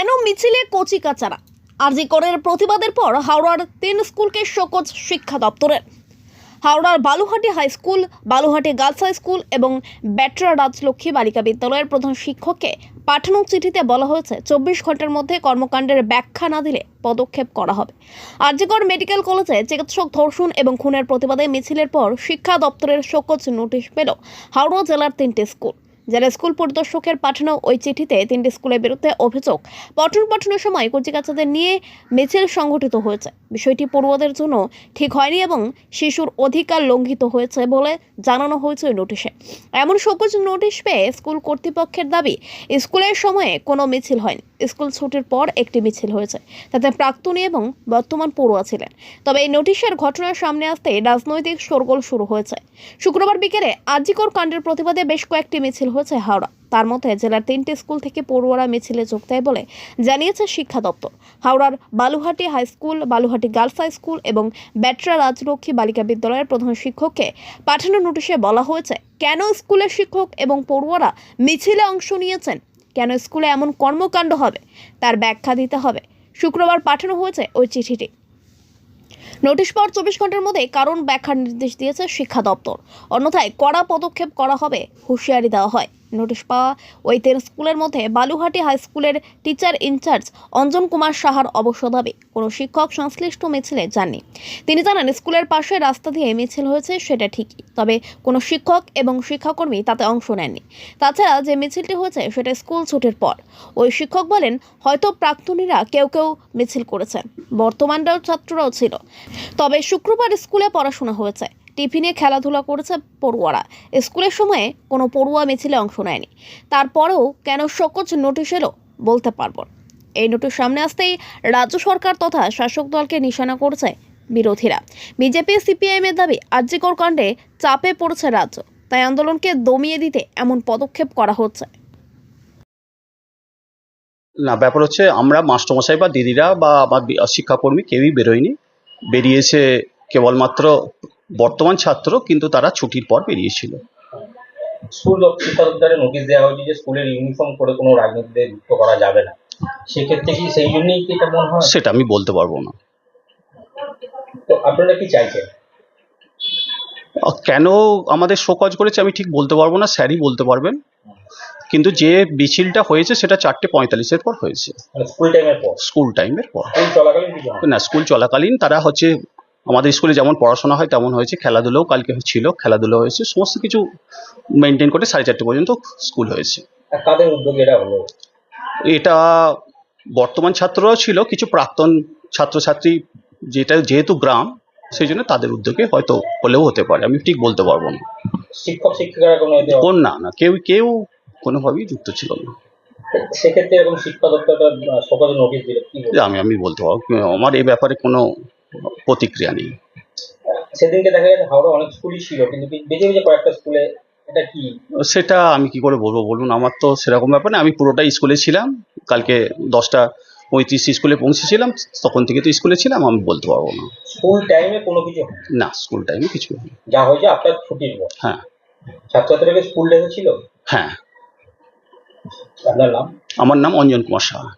কেন মিছিলে কচি কাচারা? আরজি করের প্রতিবাদের পর হাওড়ার তিন স্কুলকে শোকজ শিক্ষা দপ্তরের। হাওড়ার Baluhati high school, Baluhati girls high school এবং ব্যাটরা রাজলক্ষ্মী বালিকা বিদ্যালয়ের প্রধান শিক্ষককে পাঠানো চিঠিতে বলা হয়েছে, চব্বিশ ঘণ্টার মধ্যে কর্মকাণ্ডের ব্যাখ্যা না দিলে পদক্ষেপ করা হবে। আরজিকর মেডিকেল কলেজে চিকিৎসক ধর্ষণ এবং খুনের প্রতিবাদে মিছিলের পর শিক্ষা দপ্তরের শোকজ নোটিশ পেল হাওড়া জেলার তিনটি স্কুল। জেলা স্কুল পরিদর্শকের পাঠানো ওই চিঠিতে তিনটি স্কুলের বিরুদ্ধে অভিযোগ, পঠন পাঠনের সময় কচিকাচাদের নিয়ে মিছিল সংগঠিত হয়েছে। বিষয়টি পড়ুয়াদের জন্য ঠিক হয়নি এবং শিশুর অধিকার লঙ্ঘিত হয়েছে বলে জানানো হয়েছে ওই নোটিশে। এমন সবুজ নোটিশ পেয়ে স্কুল কর্তৃপক্ষের দাবি, স্কুলের সময়ে কোনো মিছিল হয়নি। স্কুল ছুটির পর একটি মিছিল হয়েছে। তাতে প্রাক্তনী এবং বর্তমান পড়ুয়া ছিলেন। তবে এই নোটিশের ঘটনার সামনে আসতে রাজনৈতিক শোরগোল শুরু হয়েছে। শুক্রবার বিকেলে আজিকর কাণ্ডের প্রতিবাদে বেশ কয়েকটি মিছিল হয়েছে। হাওড়া। তার মধ্যে জেলার তিনটি স্কুল থেকে পড়ুয়ারা মিছিলে যোগ দেয় বলে জানিয়েছে শিক্ষা দপ্তর। হাওড়ার Baluhati high school, Baluhati girls high school এবং ব্যাটরা রাজলক্ষ্মী বালিকা বিদ্যালয়ের প্রধান শিক্ষককে পাঠানো নোটিশে বলা হয়েছে, কেন স্কুলের শিক্ষক এবং পড়ুয়ারা মিছিলে অংশ নিয়েছেন? কেন স্কুলে এমন কর্মকাণ্ড হবে? তার ব্যাখ্যা দিতে হবে। শুক্রবার পাঠানো হয়েছে ওই চিঠিটি। নোটিশ পাওয়ার চব্বিশ ঘণ্টার মধ্যে কারণ ব্যাখ্যার নির্দেশ দিয়েছে শিক্ষা দপ্তর। অন্যথায় কড়া পদক্ষেপ করা হবে, হুঁশিয়ারি দেওয়া হয়। নোটিশ পাওয়া ওই তিন স্কুলের মধ্যে বালুহাটি হাই স্কুলের টিচার ইনচার্জ অঞ্জন কুমার সাহার অবশ্য দাবি। কোনো শিক্ষক সংশ্লিষ্ট মিছিলে যাননি। তিনি জানান, স্কুলের পাশে রাস্তা দিয়ে মিছিল হয়েছে, সেটা ঠিকই। তবে কোনো শিক্ষক এবং শিক্ষাকর্মী তাতে অংশ নেননি। তাছাড়া যে মিছিলটি হয়েছে, সেটা স্কুল ছুটির পর। ওই শিক্ষক বলেন, হয়তো প্রাক্তনীরা কেউ কেউ মিছিল করেছেন। বর্তমানরাও ছাত্ররাও ছিল। তবে শুক্রবার স্কুলে পড়াশোনা হয়েছে। টিফিনে খেলাধুলা করেছে পড়ুয়ারা। স্কুলের সময়ে কোনো পড়ুয়া মিছিলে অংশ নেয়নি। তারপরেও কেন সকোচ নোটিশ এলো বলতে পারব এই নোটিশ সামনে আসতেই রাজ্য সরকার তথা শাসক দলকে নিশানা করছে বিরোধীরা। বিজেপি, সিপিআইএম এর দাবি, আর্যিকর কাণ্ডে চাপে পড়েছে রাজ্য। তাই আন্দোলনকে দমিয়ে দিতে এমন পদক্ষেপ করা হচ্ছে। না, ব্যাপার হচ্ছে আমরা মাস্টারমশাই বা দিদিরা বা আমার শিক্ষাকর্মী কেউই বেরোয়নি। বেরিয়েছে কেবলমাত্র বর্তমান ছাত্র কিন্তু তারা ছুটির পর বেরিয়েছিল। স্কুল শিক্ষা দপ্তরে নোটিশ দেওয়া হয়েছে যে স্কুলের ইউনিফর্ম করে কোনো রাজনীতিতে যুক্ত করা যাবে না। সেক্ষেত্রে কি সেই জন্যই কি এটা মনে হয়? সেটা আমি বলতে পারব না। তো আপনারা কি চাইছেন? কেন আমাদের শোকজ করেছে আমি ঠিক বলতে পারব না স্যারই বলতে পারবেন। কিন্তু যে মিছিলটা হয়েছে সেটা চারটে পঁয়তাল্লিশের পর হয়েছে। মানে স্কুল টাইমের পর? স্কুল টাইমের পর। না স্কুল চলাকালীন তারা হচ্ছে আমাদের স্কুলে যেমন পড়াশোনা হয় তেমন হয়েছে। খেলাধুলোও কালকে ছিল খেলাধুলো হয়েছে সমস্ত কিছু মেনটেন করে সাড়ে চারটে পর্যন্ত স্কুল হয়েছে। কাদের উদ্যোগে এটা হলো এটা বর্তমান ছাত্ররাও ছিল কিছু প্রাক্তন ছাত্রছাত্রী যেটা যেহেতু গ্রাম সেই জন্য তাদের উদ্যোগে হয়তো হলেও হতে পারে আমি ঠিক বলতে পারব না। শিক্ষক শিক্ষিকারা কোনো কোন না না কেউ কেউ কোনোভাবেই যুক্ত ছিল না। সেক্ষেত্রে এরকম শিক্ষা দপ্তরটা সকালে নোটিশ দিলে? আমি আমি বলতে পারব আমার এই ব্যাপারে কোনো প্রতিক্রিয়া নেই। সেদিনকে দেখা গেছে হাওড়া অনেক স্কুলই ছিল কিন্তু বেঁচে বেঁচে কয়েকটা স্কুলে এটা কি? সেটা আমি কি করে বলব বলুন আমার তো সেরকম ব্যাপার না। আমি পুরোটা স্কুলে ছিলাম কালকে দশটা পঁয়ত্রিশ স্কুলে পৌঁছেছিলাম তখন থেকে তো স্কুলে ছিলাম আমি বলতে পারব না। স্কুল টাইমে কোনো কিছু। না স্কুল টাইমে কিছু হয়নি। যা হয়েছে আপনার ছুটির পর? হ্যাঁ। ছাত্রছাত্রীরা স্কুল ড্রেসে ছিল হ্যাঁ। আপনার নাম? আমার নাম অঞ্জন কুমার সাহা।